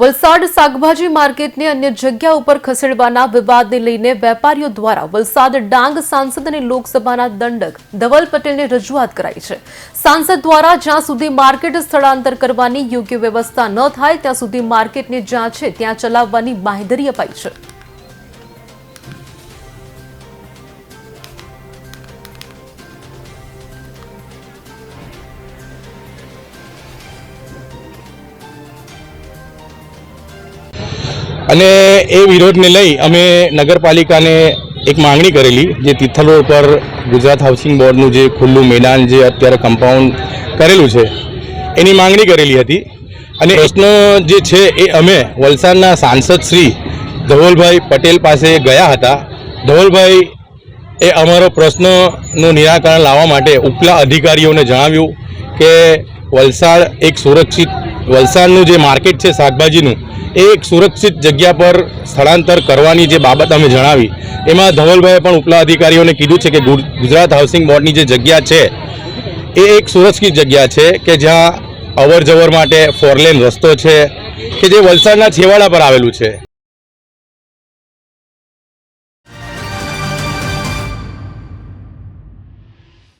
વલસાડ શાકભાજી માર્કેટને અન્ય જગ્યા ઉપર ખસેડવાના વિવાદને લઈને વેપારીઓ દ્વારા વલસાડ ડાંગ સાંસદ અને લોકસભાના દંડક ધવલ પટેલને રજૂઆત કરાઈ છે. સાંસદ દ્વારા જ્યાં સુધી માર્કેટ સ્થળાંતર કરવાની યોગ્ય વ્યવસ્થા ન થાય, ત્યાં સુધી માર્કેટને જ્યાં છે, ત્યાં ચલાવવાની બાંહેધરી અપાઈ છે. અને એ વિરોધને લઈ અમે નગરપાલિકાને એક માંગણી કરેલી જે તિથલ રોડ પર ગુજરાત હાઉસિંગ બોર્ડનું જે ખુલ્લું મેદાન જે અત્યારે કમ્પાઉન્ડ કરેલું છે, એની માંગણી કરેલી હતી. અને પ્રશ્ન જે છે એ અમે વલસાડના સાંસદ શ્રી ધવલભાઈ પટેલ પાસે ગયા હતા. ધવલભાઈ, એ અમારો પ્રશ્નનું નિરાકરણ લાવવા માટે ઉપલા અધિકારીઓને જણાવ્યું કે વલસાડ એક સુરક્ષિત વલસાડનું જે માર્કેટ છે શાકભાજીનું, એ એક સુરક્ષિત જગ્યા પર સ્થળાંતર કરવાની જે બાબત અમે જણાવી. એમાં ધવલભાઈએ પણ ઉપલા અધિકારીઓને કીધું છે કે ગુજ- ગુજરાત હાઉસિંગ બોર્ડની જે જગ્યા છે, એ એક સુરક્ષિત જગ્યા છે કે જ્યાં અવર માટે ફોરલેન રસ્તો છે, કે જે વલસાડના છેવાડા પર આવેલું છે.